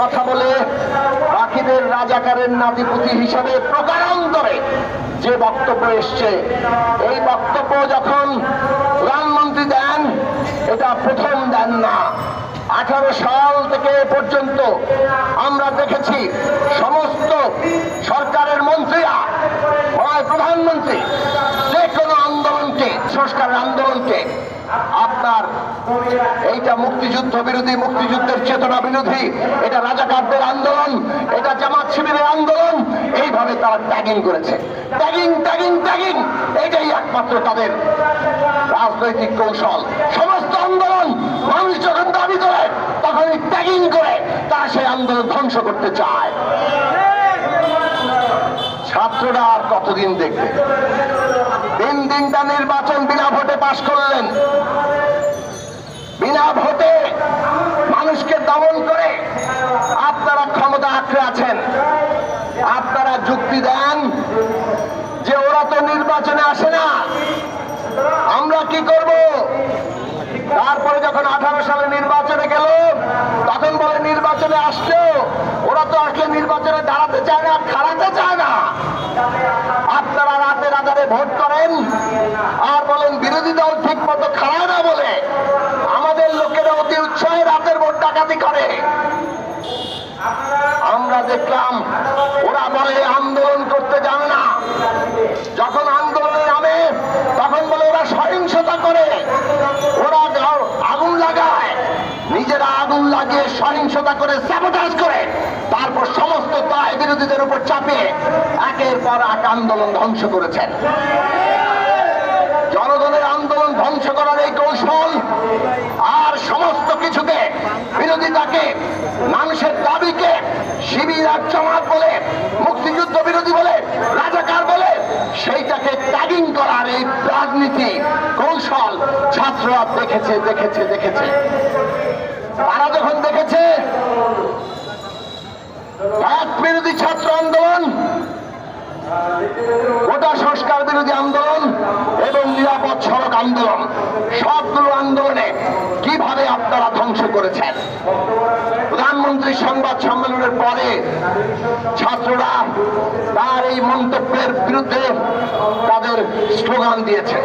কথা বলে বাকিদের রাজাকারের নাতিপুতি হিসাবে প্রকারান্তরে যে বক্তব্য এসছে, এই বক্তব্য যখন প্রধানমন্ত্রী দেন, এটা প্রথম দেন না। আঠারো সাল থেকে পর্যন্ত আমরা দেখেছি সমস্ত সরকারের মন্ত্রীরা প্রধানমন্ত্রী, যে কোনো আন্দোলনকে, সংস্কারের আন্দোলনকে আপনার এইটা মুক্তিযুদ্ধ বিরোধী, মুক্তিযুদ্ধের চেতনা বিরোধী, এটা রাজাকারদের আন্দোলন, এটা জামাত শিবিরের আন্দোলন, এইভাবে তারা ট্যাগিং করেছে। ট্যাগিং ট্যাগিং ট্যাগিং এটাই একমাত্র তাদের রাজনৈতিক কৌশল। সমস্ত আন্দোলন মানুষ যখন দাবি করে তখন ট্যাগিং করে, তারা সেই আন্দোলন ধ্বংস করতে চায়। ছাত্ররা আর কতদিন দেখবে? তিন দিনটা নির্বাচন বিনা ভোটে পাশ করলেন। বিনা ভোটে মানুষকে দমন করে আপনারা ক্ষমতা আঁকড়ে আছেন। আপনারা যুক্তি দেন যে ওরা তো নির্বাচনে আসে না। আমরা কি করব? তারপরে যখন আঠারো সালে নির্বাচনে গেল, তখন বলে নির্বাচনে আসলো ওরা তো আসলে নির্বাচনে দাঁড়াতে চায় না, খাড়াতে চায় না। রাতে ভোট করেন আর বলেন বিরোধী দল ঠিক মতো খাড়ায় না বলে আমাদের লোকেরা অতি উৎসাহে রাতের ভোট ডাকাতি করে। আমরা দেখলাম, ওরা বলে আন্দোলন করতে জানে না। যখন আন্দোলনে নামে, তখন বলে ওরা সহিংসতা করে। ওরা আগুন লাগায়। নিজেরা আগুন লাগিয়ে সহিংসতা করে স্যাবোটাজ করে। তারপর সমস্ত দায় বিরোধীদের উপর চাপিয়ে একের পর এক আন্দোলন ধ্বংস করেছেন। জনগণের আন্দোলন ধ্বংস করার এই কৌশল আর সমস্ত কিছুকে বিরোধিতাকে, মানুষের দাবিকে শিবির আর জমাত বলে, মুক্তিযুদ্ধ বিরোধী বলে, রাজাকার বলে, সেইটাকে ট্যাগিং করার এই রাজনীতি কৌশল ছাত্ররা দেখেছে দেখেছে দেখেছে। তারা যখন দেখেছে এক বিরোধী ছাত্র আন্দোলন গোটা সংস্কার বিরোধী আন্দোলন এবং নিরাপদ সড়ক আন্দোলন। সবগুলো আন্দোলনে কীভাবে আপনারা ধ্বংস করেছেন? প্রধানমন্ত্রী সংবাদ সম্মেলনের পরে ছাত্ররা তার এই মন্তব্যের বিরুদ্ধে তাদের স্লোগান দিয়েছে।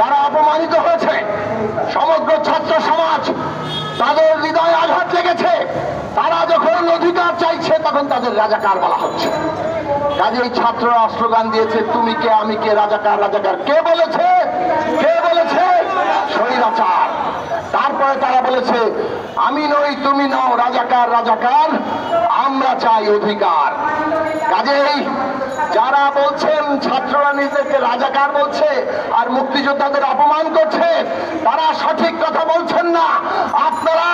তারা অপমানিত হয়েছে। তাদের রাজাকার বলা হচ্ছে। কাজেই ছাত্ররা স্লোগান দিয়েছে, তুমি কে, আমি কে, রাজাকার রাজাকার, কে বলেছে? কে বলেছে? স্বৈরাচার। তারপরে তারা বলেছে, আমি নই, তুমি নাও, রাজাকার রাজাকার, আমরা চাই অধিকার। কাজেই যারা বলছেন, ছাত্ররা নিজেকে রাজাকার বলছে আর মুক্তিযোদ্ধাদের অপমান করছে, তারা সঠিক কথা বলছেন না। আপনারা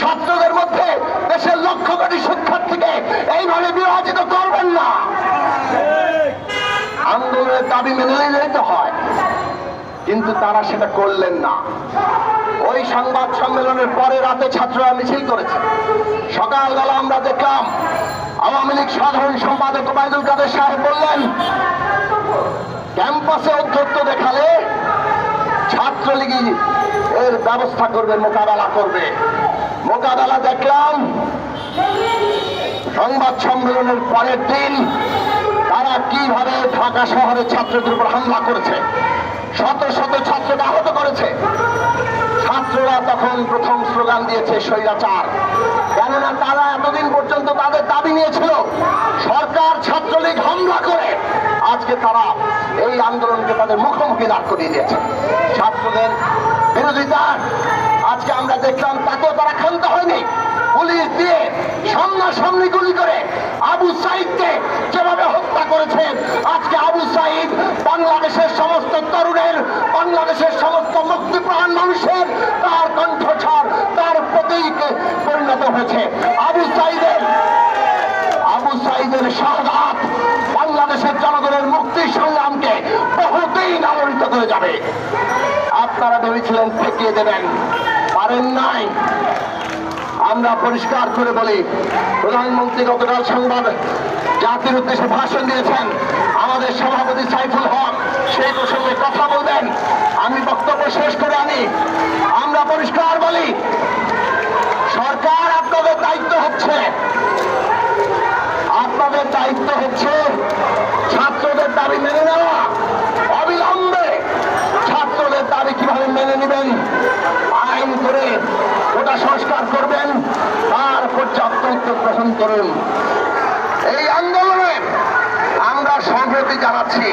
ছাত্রদের মধ্যে দেশের লক্ষ কোটি শিক্ষার্থীকে এইভাবে বিভাজিত করবেন না আন্দোলনের দাবি মেনে নিলেই তো হয়। কিন্তু তারা সেটা করলেন না। ওই সংবাদ সম্মেলনের পরে রাতে ছাত্ররা মিছিল করেছে। সকালবেলা আমরা দেখলাম আওয়ামী লীগ সাধারণ সম্পাদক ওবায়দুল কাদের সাহেব বললেন, ক্যাম্পাসে অধ্যক্ষ দেখালে ছাত্রলীগই এর ব্যবস্থা করবে, মোকাবেলা করবে। মোকাবেলা দেখলাম সংবাদ সম্মেলনের পরের দিন তারা কীভাবে ঢাকা শহরের ছাত্রদের উপর হামলা করেছে? শত শত ছাত্রকে আহত করেছে। ছাত্ররা তখন প্রথম স্লোগান দিয়েছে, স্বৈরাচার। কেননা তারা এতদিন পর্যন্ত তাদের দাবি নিয়েছিল, সরকার ছাত্রলীগ হামলা করে। আজকে তারা এই আন্দোলনকে তাদের মুখোমুখি দাঁড় করিয়ে দিয়েছে। ছাত্রদের বিরোধিতা। আজকে আমরা দেখলাম তাতেও তারা ক্ষান্ত হয়নি। পুলিশ দিয়ে সামনাসামনি গুলি করে আবু সাইদকে যেভাবে হত্যা করেছে। আজকে আবু সাইদ বাংলাদেশের সমস্ত তরুণের, বাংলাদেশের সমস্ত মুক্তিপ্রাণ মানুষের তার কণ্ঠস্বর, তার প্রতীক পরিণত হয়েছে। আবু সাইদের আবু সাইদের শাহাদ বাংলাদেশের জনগণের মুক্তির সংগ্রামকে বহুতেই আলোড়িত করে যাবে। আপনারা ভেবেছিলেন ঠেকিয়ে দেবেন, পারেন নাই। আমরা পরিষ্কার করে বলি, প্রধানমন্ত্রী গতকাল সংবাদ জাতির উদ্দেশ্যে ভাষণ দিয়েছেন। আমাদের সভাপতি সাইফুল হক সেই প্রসঙ্গে কথা বলবেন। আমি বক্তব্য শেষ করে আনি। আমরা পরিষ্কার বলি, সরকার আপনাদের দায়িত্ব হচ্ছে। আপনাদের দায়িত্ব হচ্ছে ছাত্রদের দাবি মেনে নেওয়া। অবিলম্বে ছাত্রদের দাবি কীভাবে মেনে নেবেন, আইন করে ওটা সংস্কার করবেন তার পর্যাপ্ত উদ্যোগ গ্রহণ করুন। এই আন্দোলনে আমরা সংহতি জানাচ্ছি